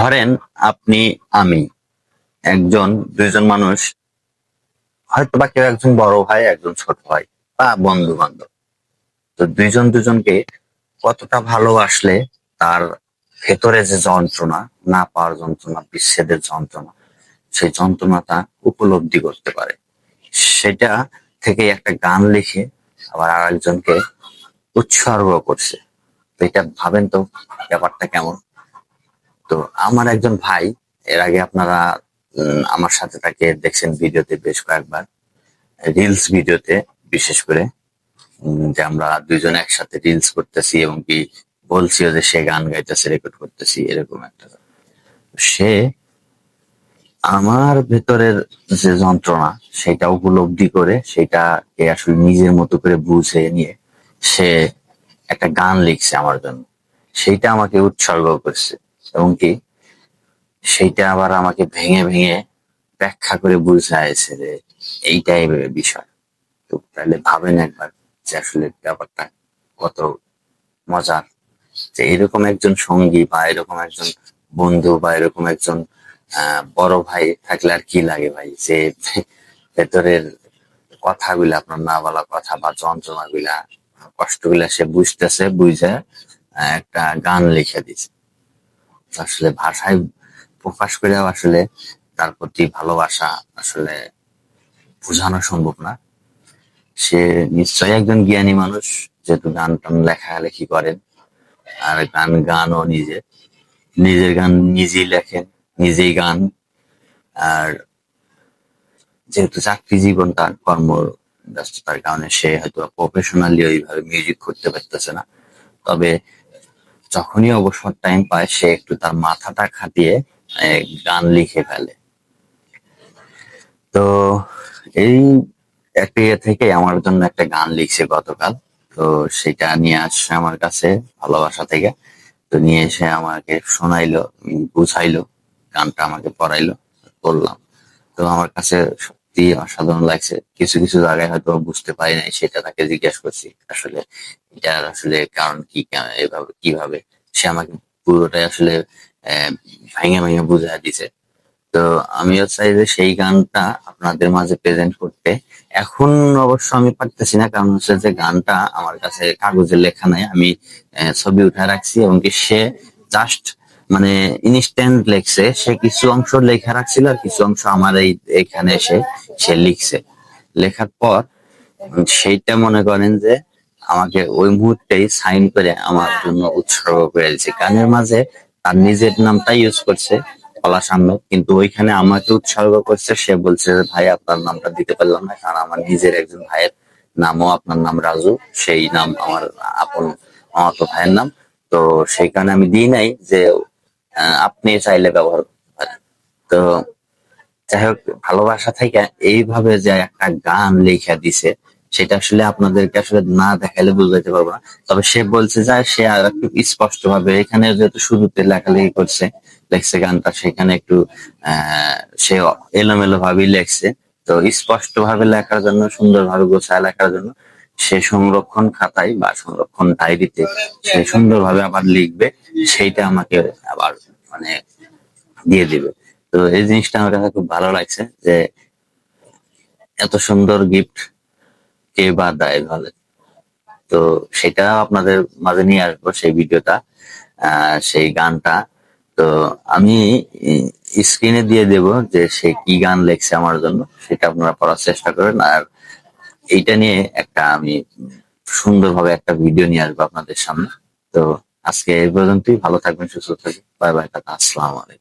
ধরেন আপনি আমি। একজন, দুইজন মানুষ হয়তো বা কেউ একজন বড় ভাই, একজন ছোট ভাই বা বন্ধু বান্ধব তো দুইজন দুজনকে কতটা ভালোবাসলে তার ভেতরে যে যন্ত্রণা, না পাওয়ার যন্ত্রণা, বিচ্ছেদের যন্ত্রণা, সেই যন্ত্রণাটা উপলব্ধি করতে পারে। সেটা থেকে একটা গান লিখে আবার আরেকজনকে উৎসর্গ করছে। তো এটা ভাবেন তো ব্যাপারটা কেমন? তো আমার একজন ভাই, এর আগে আপনারা আমার সাথে তাকে দেখছেন ভিডিওতে বেশ কয়েকবার রিলস ভিডিওতে বিশেষ করে যে আমরা দুইজন একসাথে রিলস করতেছি এবং কি বলছিও যে সে গান গাইতেছে রেকর্ড করতেছি, এরকম একটা। সে আমার ভেতরের যে যন্ত্রণা, সেটা উপলব্ধি করে, সেটাকে আসলে নিজের মতো করে বুঝে নিয়ে সে একটা গান লিখছে আমার জন্য। সেইটা আমাকে উৎসর্গ করছে। এবং কি সেইটা আবার আমাকে ভেঙে ভেঙে ব্যাখ্যা করে বুঝাইছে যে এইটাই বিষয়। তো তাহলে ভাবেন একবার যে আসলে ব্যাপারটা কত মজার। যে এরকম একজন সঙ্গী বা এরকম একজন বন্ধু বা এরকম একজন বড় ভাই থাকলে আর কি লাগে ভাই? যে ভেতরের কথাগুলা, আপনার না বলা কথা বা যন্ত্রণা গুলা কষ্টগুলা সে বুঝতেছে, বুঝে একটা গান লিখে দিছে। আসলে ভাষায় প্রকাশ করেও আসলে তার প্রতি ভালোবাসা আসলে বোঝানো সম্ভব না। সে নিশ্চয়ই একজন জ্ঞানী মানুষ, যেহেতু গান টান লেখালেখি করেন, আর গান গানও নিজে। নিজের গান নিজেই লেখেন, নিজেই গান। আর যেহেতু চাকরি জীবন তার কর্ম ব্যস্ততার কারণে সে হয়তো প্রফেশনালি ওইভাবে মিউজিক করতে পারতেছে না। তবে যখনই অবসর টাইম পায়, সে একটু তার মাথাটা খাটিয়ে গান লিখে ফেলে। তো এই একটা ইয়ে থেকে আমার জন্য একটা গান লিখছে গতকাল। তো সেটা নিয়ে আসছে আমার কাছে ভালোবাসা থেকে। তো নিয়ে এসে আমাকে শোনাইলো বুঝাইলো, গানটা আমাকে পড়াইলো, করলাম। তো আমার কাছে সত্যি অসাধারণ লাগছে। কিছু কিছু জায়গায় হয়তো বুঝতে পারি নাই, সেটা তাকে জিজ্ঞেস করছি, আসলে এটার আসলে কারণ কি এভাবে, কীভাবে? সে আমাকে পুরোটাই আসলে ভেঙে ভেঙে বুঝাই দিছে। তো আমিও চাই যে সেই গানটা আপনাদের মাঝে প্রেজেন্ট করতে। এখন অবশ্য আমি পারতেছি না, কারণ হচ্ছে যে গানটা আমার কাছে কাগজে লেখা নাই। আমি ছবি উঠে রাখছি এবং কি সে জাস্ট মানে ইনস্ট্যান্ট লেখছে, সে কিছু অংশ লেখা রাখছিল আর কিছু অংশ আমার এই এখানে এসে সে লিখছে। লেখার পর সেইটা মনে করেন যে আমাকে ওই মুহূর্তেই সাইন করে আমার জন্য উৎসর্গ করে দিয়েছে। গানের মাঝে তার নিজের নামটা ইউজ করছে সামনে কিন্তু ওইখানে আমাকে উৎসর্গ করছে, সে বলছে ভাই, আপনার নামটা দিতে পারলাম না, কারণ আমার নিজের একজন ভাইয়ের নামও আপনার নাম রাজু, সেই নাম আমার আপন, আমার তো ভাইয়ের নাম। তো সেই কারণে আমি দিই নাই যে আপনি চাইলে ব্যবহার করতে পারেন। তো যাই হোক, ভালোবাসা থেকে এইভাবে যে একটা গান লেখা দিছে, সেটা আসলে আপনাদেরকে আসলে না দেখাইলে বুঝাইতে পারব না। তবে সে বলছে যে, সে আর একটু স্পষ্ট ভাবে এখানে যেহেতু শুরুতে লেখালেখি করছে, লেখছে গানটা, সেখানে একটু সে এলোমেলো ভাবেই লেখছে। তো স্পষ্ট ভাবে লেখার জন্য সুন্দর ভাবে গোছায় লেখার জন্য সে সংরক্ষণ খাতায় বা সংরক্ষণ ডায়েরিতে সে সুন্দরভাবে আবার লিখবে, সেইটা আমাকে আবার মানে দিয়ে দিবে। তো এই জিনিসটা আমার কাছে খুব ভালো লাগছে যে এত সুন্দর গিফট কে বা দেয় ভালো। তো সেটা আপনাদের মাঝে নিয়ে আসব সেই ভিডিওটা সেই গানটা। তো আমি স্ক্রিনে দিয়ে দেব যে সে কি গান লেখছে আমার জন্য, সেটা আপনারা পড়ার চেষ্টা করেন। আর এইটা নিয়ে একটা আমি সুন্দরভাবে একটা ভিডিও নিয়ে আসব আপনাদের সামনে। তো আজকে এই পর্যন্তই। ভালো থাকবেন, সুস্থ থাকবেন। Bye bye, tata. আসসালামু আলাইকুম।